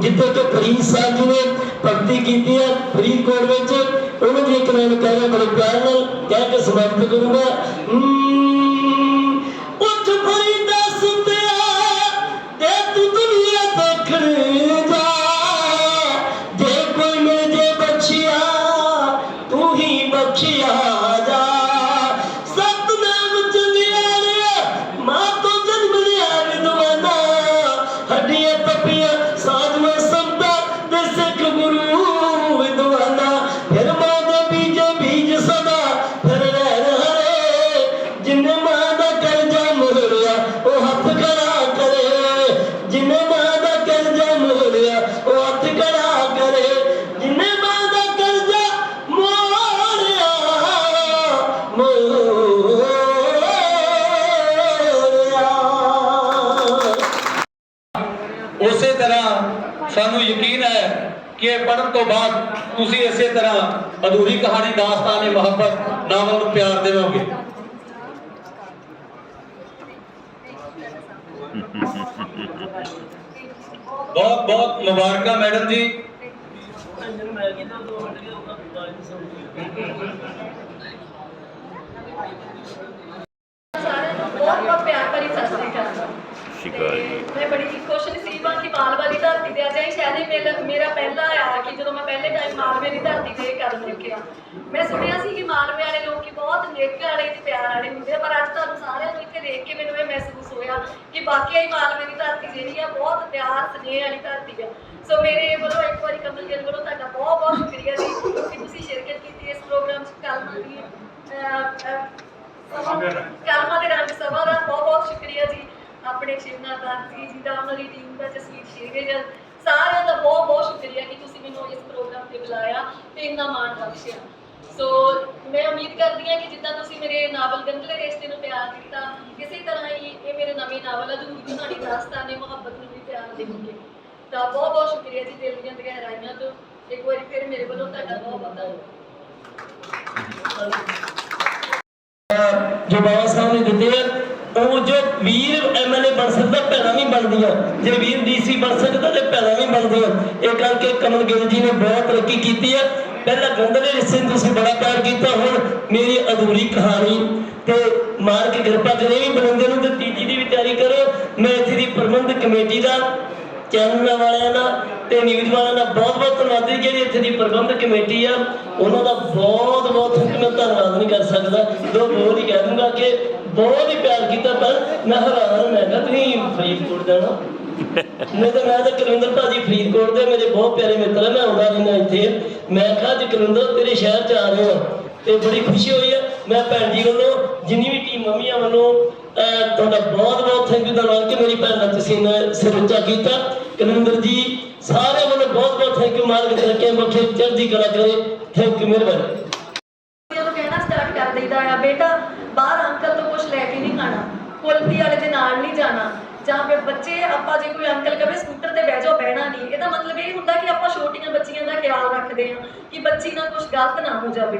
ਜਿੱਥੇ ਕਿ ਫਰੀਦ ਸਾਹਿਬ ਜੀ ਨੇ ਭਗਤੀ ਕੀਤੀ ਹੈ ਫਰੀਦਕੋਟ ਵਿੱਚ, ਉਹਨਾਂ ਦੀ ਇੱਕ ਲਾਈਨ ਕਹਿ ਰਿਹਾ, ਬੜੇ ਪਿਆਰ ਨਾਲ ਕਹਿ ਕੇ ਸਮਾਪਤ ਕਰੂੰਗਾ। ਕਿ ਇਹ ਪੜ੍ਹਨ ਤੋਂ ਬਾਅਦ ਤੁਸੀਂ ਇਸੇ ਤਰ੍ਹਾਂ ਅਧੂਰੀ ਕਹਾਣੀ ਦਾਸਤਾਨ-ਏ ਮੁਹੱਬਤ ਨਾਵਲ ਨੂੰ ਪਿਆਰ ਦੇਵੋਗੇ ਬਹੁਤ ਬਹੁਤ ਮੁਬਾਰਕਾਂ ਮੈਡਮ ਜੀ ਸਾਰਿਆਂ ਨੂੰ ਬਹੁਤ ਬਹੁਤ ਪਿਆਰ ਭਰੀ ਸਤਿ ਸ੍ਰੀ ਇਹ ਮੇਰਾ ਮੇਰਾ ਪਹਿਲਾ ਆ ਕਿ ਜਦੋਂ ਮੈਂ ਪਹਿਲੇ ਟਾਈਮ ਮਾਲਵੇ ਦੀ ਧਰਤੀ ਤੇ ਇਹ ਕਦਮ ਰੱਖਿਆ ਮੈਂ ਸੁਣਿਆ ਸੀ ਕਿ ਮਾਲਵੇ ਵਾਲੇ ਲੋਕੀ ਬਹੁਤ ਨੇਕ ਵਾਲੇ ਤੇ ਪਿਆਰ ਵਾਲੇ ਹੁੰਦੇ ਆ ਪਰ ਅੱਜ ਤੁਹਾਨੂੰ ਸਾਰਿਆਂ ਨੂੰ ਇੱਥੇ ਦੇਖ ਕੇ ਮੈਨੂੰ ਇਹ ਮਹਿਸੂਸ ਹੋਇਆ ਕਿ ਵਾਕਿਆ ਹੀ ਮਾਲਵੇ ਦੀ ਧਰਤੀ ਜਿਹੜੀ ਆ ਬਹੁਤ ਪਿਆਰ ਸਨੇਹ ਵਾਲੀ ਧਰਤੀ ਆ। ਸੋ ਮੇਰੇ ਵੱਲੋਂ ਇੱਕ ਵਾਰੀ ਕਮਲ ਗਿੱਲ ਵੱਲੋਂ ਤੁਹਾਡਾ ਬਹੁਤ ਬਹੁਤ ਸ਼ੁਕਰੀਆ ਜੀ ਕਿ ਤੁਸੀਂ ਸ਼ਿਰਕਤ ਕੀਤੀ ਇਸ ਪ੍ਰੋਗਰਾਮ 'ਚ। ਕੱਲ੍ਹ ਦੀ ਕਲਮਾ ਦੇ ਰੰਗ। ਸਭਾ ਦਾ ਬਹੁਤ ਬਹੁਤ ਸ਼ੁਕਰੀਆ ਜੀ। ਆਪਣੇ ਸ਼ਿਵਨਾਥ ਜੀ ਦਾ ਉਹਨਾਂ ਦੀ ਟੀਮ ਦਾ ਜਸਵੀਰ ਸ਼ੇਰਗਿਲ ਸਾਰਿਆਂ ਦਾ ਬਹੁਤ ਬਹੁਤ ਸ਼ੁਕਰੀਆ ਕਿ ਤੁਸੀਂ ਮੈਨੂੰ ਇਸ ਪ੍ਰੋਗਰਾਮ ਤੇ ਬੁਲਾਇਆ ਤੇ ਇੰਨਾ ਮਾਣ ਬਖਸ਼ਿਆ। ਸੋ ਮੈਂ ਉਮੀਦ ਕਰਦੀ ਹਾਂ ਕਿ ਜਿੱਦਾਂ ਤੁਸੀਂ ਮੇਰੇ ਨਾਵਲ ਗੰਦਲੇ ਰਿਸ਼ਤੇ ਨੂੰ ਪਿਆਰ ਦਿੱਤਾ, ਇਸੇ ਤਰ੍ਹਾਂ ਹੀ ਇਹ ਮੇਰੇ ਨਵੇਂ ਨਾਵਲ ਅਧੂਰੀ ਕਹਾਣੀ ਦਾਸਤਾਨੇ ਮੁਹੱਬਤ ਨੂੰ ਵੀ ਪਿਆਰ ਦੇਵੋਗੇ ਤਾਂ ਬਹੁਤ ਬਹੁਤ ਸ਼ੁਕਰੀਆ ਜੀ ਦਿਲ ਦੀਆਂ ਗਹਿਰਾਈਆਂ ਤੋਂ। ਇੱਕ ਵਾਰੀ ਫਿਰ ਮੇਰੇ ਵੱਲੋਂ ਤੁਹਾਡਾ ਬਹੁਤ ਬਹੁਤ ਧੰਨਵਾਦ। ਜੋ ਬਾਬਾ ਸਾਹਿਬ ਨੇ ਦਿੱਤੇ ਉਹ ਜੋ ਵੀਰ ਐਮਐਲਏ ਬਣ ਸਕਦਾ, ਭੈਣਾਂ ਵੀ ਬਣਦੀਆਂ। ਜੇ ਵੀਰ ਡੀਸੀ ਬਣ ਸਕਦਾ, ਤੇ ਭੈਣਾਂ ਵੀ ਬਣਦੀਆਂ। ਇਹ ਕਰਕੇ ਕਮਲ ਗਿੱਲ ਜੀ ਨੇ ਬਹੁਤ ਤਰੱਕੀ ਕੀਤੀ ਹੈ। ਪਹਿਲਾਂ ਗੰਦਲੇ ਰਿਸ਼ਤੇ ਤੁਸੀਂ ਬੜਾ ਪਿਆਰ ਕੀਤਾ, ਹੁਣ ਮੇਰੀ ਅਧੂਰੀ ਕਹਾਣੀ ਤੇ ਮਾਰ ਕੇ ਕਿਰਪਾ ਕਰੇ ਵੀ ਬਲੰਦੇ ਨੂੰ ਤੇ ਤੀਜੀ ਦੀ ਵੀ ਤਿਆਰੀ ਕਰੋ। ਮੈਂ ਇੱਥੇ ਦੀ ਪ੍ਰਬੰਧਕ ਕਮੇਟੀ ਦਾ, ਚੈਨਲ ਵਾਲਿਆਂ ਦਾ ਤੇ ਨਿਊਜ਼ ਵਾਲਿਆਂ ਦਾ ਬਹੁਤ ਬਹੁਤ ਧੰਨਵਾਦੀ। ਜਿਹੜੀ ਇੱਥੇ ਦੀ ਪ੍ਰਬੰਧਕ ਕਮੇਟੀ ਆ, ਉਹਨਾਂ ਦਾ ਬਹੁਤ ਬਹੁਤ ਮੈਂ ਧੰਨਵਾਦ। ਸਕਦਾ। ਦੋ ਬੋਲ ਹੀ ਕਹਿ ਦੂੰਗਾ ਕਿ ਬਹੁਤ ਹੀ ਪਿਆਰ ਕੀਤਾ, ਪਰ ਮੈਂ ਹੈਰਾਨ ਮੈਂ ਕਿਹਾ, ਤੁਸੀਂ ਫਰੀਦਕੋਟ ਜਾਣਾ? ਨਹੀਂ ਤਾਂ ਮੈਂ ਤਾਂ ਕੁਲਵਿੰਦਰ ਭਾਜੀ ਫਰੀਦਕੋਟ ਦੇ, ਮੇਰੇ ਬਹੁਤ ਪਿਆਰੇ ਮਿੱਤਰ ਆ, ਮੈਂ ਆਉਂਦਾ ਰਹਿੰਦਾ ਇੱਥੇ। ਮੈਂ ਕਿਹਾ, ਅੱਜ ਕੁਲਵਿੰਦਰ, ਤੇਰੇ ਸ਼ਹਿਰ ਚ ਆ ਰਹੇ ਹਾਂ ਤੇ ਬੜੀ ਖੁਸ਼ੀ ਹੋਈ ਆ। ਮੈਂ ਭੈਣ ਜੀ ਵੱਲੋਂ ਜਿੰਨੀ ਵੀ ਟੀਮ ਮੰਮੀਆਂ ਵੱਲੋਂ ਤੁਹਾਡਾ ਬਹੁਤ ਬਹੁਤ ਥੈਂਕ ਯੂ ਧੰਨਵਾਦ ਕਿ ਮੇਰੀ ਭੈਣ ਦਾ ਤੁਸੀਂ ਨੇ ਸਿਰ ਉੱਚਾ ਕੀਤਾ। ਕੁਲਵਿੰਦਰ ਜੀ ਸਾਰੇ ਵੱਲੋਂ ਬਹੁਤ ਬਹੁਤ ਥੈਂਕ ਯੂ ਮਾਲਕ ਤਰੱਕੀਆਂ ਬਖਸ਼ੇ ਚੜ੍ਹਦੀ ਕਲਾ ਕਰੇ। ਥੈਂਕ ਯੂ ਮਿਹਰਬਾਨੀ ਜਦੋਂ ਕਹਿਣਾ ਸਟਾਰਟ ਕਰ ਦਈਦਾ ਆ ਬੇਟਾ ਬਾਹਰ ਅੰਕਲ ਤੋਂ ਕੁਝ ਲੈ ਕੇ ਨਹੀਂ ਖਾਣਾ ਕੁਲਤੀ ਵਾਲੇ ਦੇ ਨਾਲ ਨਹੀਂ ਜਾਣਾ ਜਾਂ ਫਿਰ ਬੱਚੇ, ਆਪਾਂ ਜੇ ਕੋਈ ਅੰਕਲ ਕਹੇ ਸਕੂਟਰ ਤੇ ਬਹਿ ਜਾਓ, ਬਹਿਣਾ ਨਹੀਂ। ਇਹਦਾ ਮਤਲਬ ਇਹ ਹੁੰਦਾ ਕਿ ਆਪਾਂ ਛੋਟੀਆਂ ਬੱਚੀਆਂ ਦਾ ਖਿਆਲ ਰੱਖਦੇ ਹਾਂ ਕਿ ਬੱਚੀ ਨਾਲ ਕੁਝ ਗਲਤ ਨਾ ਹੋ ਜਾਵੇ।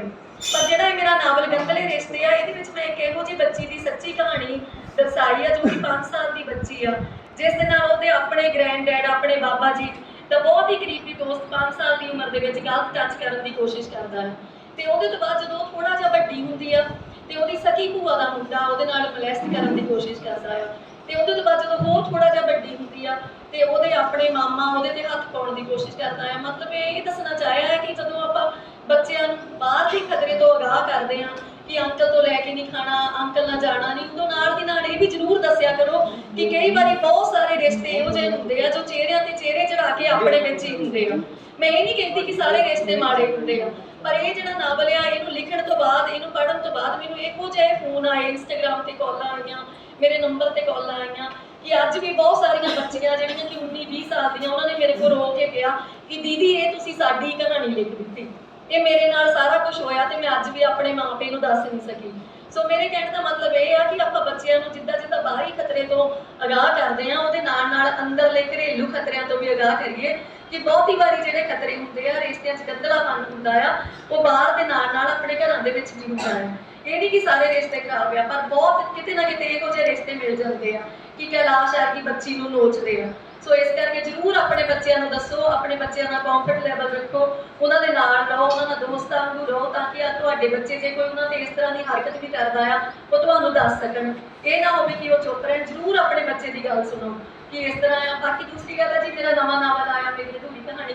ਪਰ ਜਿਹੜਾ ਇਹ ਮੇਰਾ ਨਾਵਲ ਗੰਦਲੇ ਰਿਸ਼ਤੇ ਆ, ਇਹਦੇ ਵਿੱਚ ਮੈਂ ਇੱਕ ਇਹੋ ਜਿਹੀ ਬੱਚੀ ਦੀ ਸੱਚੀ ਕਹਾਣੀ ਦਰਸਾਈ ਆ, ਜੋ ਕਿ 5 ਸਾਲ ਦੀ ਬੱਚੀ ਆ। ਜਿਸ ਦੇ ਨਾਲ ਉਹਦੇ ਆਪਣੇ ਗ੍ਰੈਂਡ ਡੈਡ ਆਪਣੇ ਬਾਬਾ ਜੀ ਦਾ ਬਹੁਤ ਹੀ ਕਰੀਬੀ ਦੋਸਤ 5 ਸਾਲ ਦੀ ਉਮਰ ਦੇ ਵਿੱਚ ਗਲਤ ਟੱਚ ਕਰਨ ਦੀ ਕੋਸ਼ਿਸ਼ ਕਰਦਾ ਹੈ। ਤੇ ਉਹਦੇ ਤੋਂ ਬਾਅਦ ਜਦੋਂ ਥੋੜਾ ਜਿਹਾ ਵੱਡੀ ਹੁੰਦੀ ਆ ਤੇ ਉਹਦੀ ਸਕੀ ਭੂਆ ਦਾ ਮੁੰਡਾ ਉਹਦੇ ਨਾਲ ਮਲੈਸਟ ਕਰਨ ਦੀ ਕੋਸ਼ਿਸ਼ ਕਰਦਾ ਆ। ਤੇ ਉਹਦੇ ਤੋਂ ਬਾਅਦ ਜਦੋਂ ਉਹ ਥੋੜਾ ਜਿਹਾ ਵੱਡੀ ਹੁੰਦੀ ਆ ਤੇ ਉਹਦੇ ਆਪਣੇ ਮਾਮਾ ਉਹਦੇ ਤੇ ਹੱਥ ਪਾਉਣ ਦੀ ਕੋਸ਼ਿਸ਼ ਕਰਦਾ ਆ, ਮਤਲਬ ਇਹ ਦੱਸਣਾ ਚਾਹਿਆ ਹੈ ਕਿ ਜਦੋਂ ਆਪਾਂ ਬੱਚਿਆਂ ਨੂੰ ਬਾਹਰ ਦੇ ਖਤਰੇ ਤੋਂ ਅਗਾਹ ਕਰਦੇ ਆ ਕਿ ਅੰਕਲ ਤੋਂ ਲੈ ਕੇ ਨਹੀਂ ਖਾਣਾ, ਅੰਕਲ ਨਾਲ ਜਾਣਾ ਨਹੀਂ, ਉਦੋਂ ਨਾਲ ਦੀ ਨਾਲ ਇਹ ਵੀ ਜ਼ਰੂਰ ਦੱਸਿਆ ਕਰੋ ਕਿ ਕਈ ਵਾਰੀ ਬਹੁਤ ਸਾਰੇ ਰਿਸ਼ਤੇ ਇਹੋ ਜਿਹੇ ਹੁੰਦੇ ਆ ਜੋ ਚਿਹਰਿਆਂ ਤੇ ਚਿਹਰੇ ਚੜਾ ਕੇ ਆਪਣੇ ਵਿੱਚ ਹੀ ਹੁੰਦੇ ਆ। ਮੈਂ ਇਹ ਨਹੀਂ ਕਹਿੰਦੀ ਕਿ ਸਾਰੇ ਰਿਸ਼ਤੇ ਮਾੜੇ ਹੁੰਦੇ ਆ ਪਰ ਇਹ ਜਿਹੜਾ ਨਾਵਲ ਆ, ਇਹਨੂੰ ਲਿਖਣ ਤੋਂ ਬਾਅਦ, ਇਹਨੂੰ ਪੜ੍ਹਨ ਤੋਂ ਬਾਅਦ ਮੈਨੂੰ ਇਹੋ ਜਿਹੇ ਫੋਨ ਆਏ ਇੰਸਟਾਗ੍ਰam ਤੇ ਕਾਲਾਂ ਆਈਆਂ, ਮੇਰੇ ਨੰਬਰ ਤੇ ਕਾਲਾਂ ਆਈਆਂ ਕਿ ਅੱਜ ਵੀ ਬਹੁਤ ਸਾਰੀਆਂ ਬੱਚੀਆਂ ਜਿਹੜੀਆਂ ਕਿ 19 20 ਸਾਲ ਦੀਆਂ, ਉਹਨਾਂ ਨੇ ਮੇਰੇ ਕੋਲ ਰੋ ਕੇ ਕਿਹਾ ਕਿ ਦੀਦੀ, ਇਹ ਤੁਸੀਂ ਸਾਡੀ ਕਹਾਣੀ ਲਿਖ ਦਿੱਤੀ। ਇਹ ਮੇਰੇ ਨਾਲ ਸਾਰਾ ਕੁਝ ਹੋਇਆ ਤੇ ਮੈਂ ਅੱਜ ਵੀ ਆਪਣੇ ਮਾਪੇ ਨੂੰ ਦੱਸ ਨਹੀਂ ਸਕੀ। ਸੋ ਮੇਰੇ ਕਹਿਣ ਦਾ ਮਤਲਬ ਇਹ ਆ ਕਿ ਆਪਾਂ ਬੱਚਿਆਂ ਨੂੰ ਜਿੱਦਾਂ ਜਿੱਦਾਂ ਬਾਹਰੀ ਖਤਰੇ ਖਤਰੇ ਤੋਂ ਅਗਾਹ ਕਰਦੇ ਆ ਉਹਦੇ ਨਾਲ ਨਾਲ ਅੰਦਰਲੇ ਘਰੇਲੂ ਖਤਰਿਆਂ ਤੋਂ ਵੀ ਅਗਾਹ ਕਰੀਏ ਕਿ ਬਹੁਤੀ ਵਾਰੀ ਜਿਹੜੇ ਖਤਰੇ ਹੁੰਦੇ ਆ, ਰਿਸ਼ਤਿਆਂ 'ਚ ਗੰਦਲਾਪਨ ਹੁੰਦਾ ਆ, ਉਹ ਬਾਹਰ ਦੇ ਨਾਲ ਨਾਲ ਆਪਣੇ ਘਰਾਂ ਦੇ ਵਿੱਚ ਵੀ ਹੁੰਦਾ ਹੈ ਇਹ ਨਹੀਂ ਕਿ ਸਾਰੇ ਰਿਸ਼ਤੇ ਖਰਾਬ ਆ, ਪਰ ਬਹੁਤ ਕਿਤੇ ਨਾ ਕਿਤੇ ਇਹੋ ਜਿਹੇ ਰਿਸ਼ਤੇ ਮਿਲ ਜਾਂਦੇ ਆ ਕਿ ਕੈਲਾਸ਼ ਆ ਕਿ ਬੱਚੀ ਨੂੰ ਨੋਚਦੇ ਆ। ਸੋ ਇਸ ਕਰਕੇ ਜ਼ਰੂਰ ਆਪਣੇ ਬੱਚਿਆਂ ਨੂੰ ਦੱਸੋ, ਆਪਣੇ ਬੱਚਿਆਂ ਦਾ ਕੰਫਰਟ ਲੈਵਲ ਰੱਖੋ, ਉਹਨਾਂ ਦੇ ਨਾਲ ਰਹੋ, ਉਹਨਾਂ ਨਾਲ ਦੋਸਤਾਂ ਵਾਂਗੂ ਰਹੋ ਤਾਂ ਕਿ ਆ ਤੁਹਾਡੇ ਬੱਚੇ ਜੇ ਕੋਈ ਉਹਨਾਂ ਤੇ ਇਸ ਤਰ੍ਹਾਂ ਦੀ ਹਰਕਤ ਵੀ ਕਰਦਾ ਆ, ਉਹ ਤੁਹਾਨੂੰ ਦੱਸ ਸਕਣ। ਇਹ ਨਾ ਹੋਵੇ ਕਿ ਉਹ ਚੁੱਪ ਰਹਿਣ, ਜ਼ਰੂਰ ਆਪਣੇ ਬੱਚੇ ਦੀ ਗੱਲ ਸੁਣੋ ਕਿ ਇਸ ਤਰ੍ਹਾਂ ਆ। ਬਾਕੀ ਦੂਸਰੀ ਗੱਲ ਹੈ ਜੀ, ਮੇਰਾ ਨਵਾਂ ਨਾਵਲ ਆਇਆ, ਮੇਰੀ ਅਧੂਰੀ ਕਹਾਣੀ।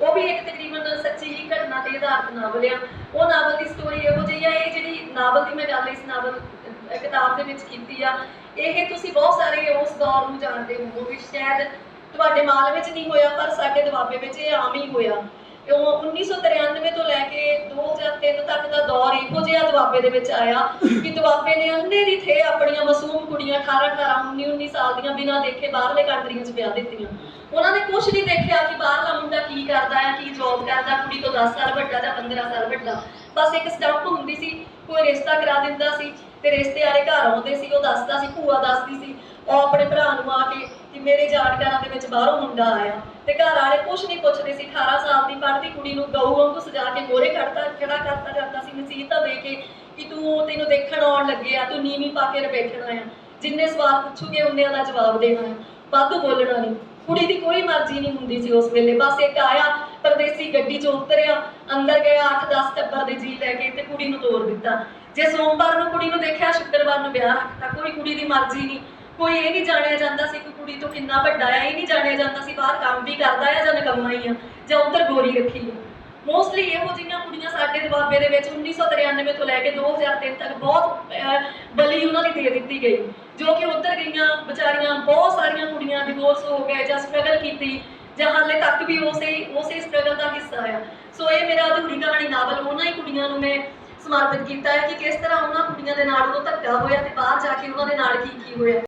ਉਹ ਵੀ ਇੱਕ ਤਕਰੀਬਨ ਸੱਚੀ ਹੀ ਘਟਨਾ ਤੇ ਆਧਾਰਿਤ ਨਾਵਲ ਆ। ਉਹ ਨਾਵਲ ਦੀ ਸਟੋਰੀ ਇਹੋ ਜਿਹੀ ਆ, ਇਹ ਜਿਹੜੀ ਨਾਵਲ ਦੀ ਮੈਂ ਗੱਲ ਇਸ ਨਾਵਲ ਕਿਤਾਬ ਦੇ ਵਿੱਚ ਕੀਤੀ ਆ, ਇਹ ਤੁਸੀਂ ਬਹੁਤ ਸਾਰੇ ਉਸ ਦੌਰ ਨੂੰ ਜਾਣਦੇ ਹੋ ਵੀ ਸ਼ਾਇਦ ਤੁਹਾਡੇ ਮਾਲ ਵਿੱਚ ਨਹੀਂ ਹੋਇਆ, ਪਰ ਸਾਡੇ ਦੁਆਬੇ ਵਿੱਚ ਇਹ ਆਮ ਹੀ ਹੋਇਆ। ਉਹ 1993 ਤੋਂ ਲੈ ਕੇ 2003 ਤੱਕ ਦਾ ਦੌਰ ਇਹੋ ਜਿਹਾ ਦੁਆਬੇ ਦੇ ਵਿੱਚ ਆਇਆ ਕਿ ਦੁਆਬੇ ਨੇ ਅੰਨੇ ਥੇ ਆਪਣੀਆਂ ਮਾਸੂਮ ਕੁੜੀਆਂ 18 18 19 19 ਸਾਲ ਦੀਆਂ ਬਿਨਾਂ ਦੇਖੇ ਬਾਹਰਲੇ ਕੰਟਰੀਆਂ 'ਚ ਵਿਆਹ ਦਿੱਤੀਆਂ। ਉਹਨਾਂ ਨੇ ਕੁਝ ਨਹੀਂ ਦੇਖਿਆ ਕਿ ਬਾਹਰਲਾ ਮੁੰਡਾ ਕੀ ਕਰਦਾ ਹੈ, ਕੀ ਜੌਬ ਕਰਦਾ, ਕੁੜੀ ਤੋਂ 10 ਸਾਲ ਵੱਡਾ ਜਾਂ 15 ਸਾਲ ਵੱਡਾ। ਬਸ ਇੱਕ ਸਟੈਪ ਹੁੰਦੀ ਸੀ, ਕੋਈ ਰਿਸ਼ਤਾ ਕਰਾ ਦਿੰਦਾ ਸੀ ਤੇ ਰਿਸ਼ਤੇ ਵਾਲੇ ਘਰ ਆਉਂਦੇ ਸੀ, ਉਹ ਦੱਸਦਾ ਸੀ, ਭੂਆ ਦੱਸਦੀ ਸੀ, ਉਹ ਆਪਣੇ ਭਰਾ ਨੂੰ ਆ ਕੇ ਕਿ ਮੇਰੇ ਜਾਣਕਾਰਾਂ ਦੇ ਵਿੱਚ ਬਾਹਰੋਂ ਮੁੰਡਾ ਆਇਆ ਤੇ ਘਰ ਵਾਲੇ ਕੁਝ ਨਹੀਂ ਪੁੱਛਦੇ ਸੀ 18 ਸਾਲ ਦੀ ਪੜ੍ਹਦੀ ਕੁੜੀ ਨੂੰ ਗਊ ਵਾਂਗੂ ਸਜਾ ਕੇ ਮੋਰੇ ਖੜਤਾ ਖੜਾ ਕਰਤਾ ਜਾਂਦਾ ਸੀ ਨਸੀਹਤਾਂ ਦੇ ਕੇ ਕਿ ਤੂੰ ਤੈਨੂੰ ਦੇਖਣ ਆਉਣ ਲੱਗੇ ਆ, ਤੂੰ ਨੀਵੀਂ ਪਾ ਕੇ ਰਵੇਖਣਾ ਆ ਜਿੰਨੇ ਸਵਾਲ ਪੁੱਛੂਗੇ ਉਹਨਿਆਂ ਦਾ ਜਵਾਬ ਦੇਣਾ ਆ ਵਾਧੂ ਬੋਲਣਾ ਨਹੀਂ। ਕੁੜੀ ਦੀ ਕੋਈ ਮਰਜ਼ੀ ਨਹੀਂ ਹੁੰਦੀ ਸੀ ਉਸ ਵੇਲੇ। ਬਸ ਇੱਕ ਆਇਆ, ਪਰਦੇਸੀ ਗੱਡੀ ਚ ਉਤਰਿਆ, ਅੰਦਰ ਗਿਆ 8-10 ਟੱਬਰ ਦੇ ਜੀ ਲੈ ਕੇ ਤੇ ਕੁੜੀ ਨੂੰ ਤੋਰ ਦਿੱਤਾ। ਜੇ ਸੋਮਵਾਰ ਨੂੰ ਕੁੜੀ ਨੂੰ ਦੇਖਿਆ, ਸ਼ੁੱਕਰਵਾਰ ਨੂੰ ਵਿਆਹ ਰੱਖਤਾ। ਕੋਈ ਕੁੜੀ ਦੀ ਮਰਜ਼ੀ ਨਹੀਂ। ਕੋਈ ਇਹ ਨਹੀਂ ਜਾਣਿਆ ਜਾਂਦਾ ਸੀ ਕਿ ਕੁੜੀ ਤੋਂ ਕਿੰਨਾ ਵੱਡਾ ਆ, ਇਹ ਨਹੀਂ ਜਾਣਿਆ ਜਾਂਦਾ ਸੀ ਬਾਹਰ ਕੰਮ ਵੀ ਕਰਦਾ ਆ ਜਾਂ ਨਕਮਾ ਹੀ ਆ, ਜਾਂ ਉੱਧਰ ਗੋਰੀ ਰੱਖੀ ਆ। ਮੋਸਟਲੀ ਇਹੋ ਜਿਹੀਆਂ ਕੁੜੀਆਂ ਸਾਡੇ ਦੁਆਬੇ ਦੇ ਵਿੱਚ 1993 ਤੋਂ ਲੈ ਕੇ 2003 ਤੱਕ ਬਹੁਤ ਬਲੀ ਉਹਨਾਂ ਦੀ ਦੇ ਦਿੱਤੀ ਗਈ, ਜੋ ਕਿ ਉੱਧਰ ਗਈਆਂ ਵਿਚਾਰੀਆਂ, ਬਹੁਤ ਸਾਰੀਆਂ ਕੁੜੀਆਂ ਡਿਵੋਰਸ ਹੋ ਗਏ ਜਾਂ ਸਟਰਗਲ ਕੀਤੀ, ਜਾਂ ਹਾਲੇ ਤੱਕ ਵੀ ਉਸੇ ਉਸੇ ਸਟਰਗਲ ਦਾ ਹਿੱਸਾ ਆ। ਸੋ ਇਹ ਮੇਰਾ ਅਧੂਰੀ ਕਹਾਣੀ ਨਾਵਲ ਉਹਨਾਂ ਹੀ ਕੁੜੀਆਂ ਨੂੰ ਮੈਂ ਸਮਰਪਿਤ ਕੀਤਾ ਹੈ ਕਿ ਕਿਸ ਤਰ੍ਹਾਂ ਉਹਨਾਂ ਕੁੜੀਆਂ ਦੇ ਨਾਲ ਉਹ ਧੱਕਾ ਹੋਇਆ ਤੇ ਬਾਹਰ ਜਾ ਕੇ ਉਹਨਾਂ ਦੇ ਨਾਲ ਕੀ ਕੀ ਹੋਇਆ।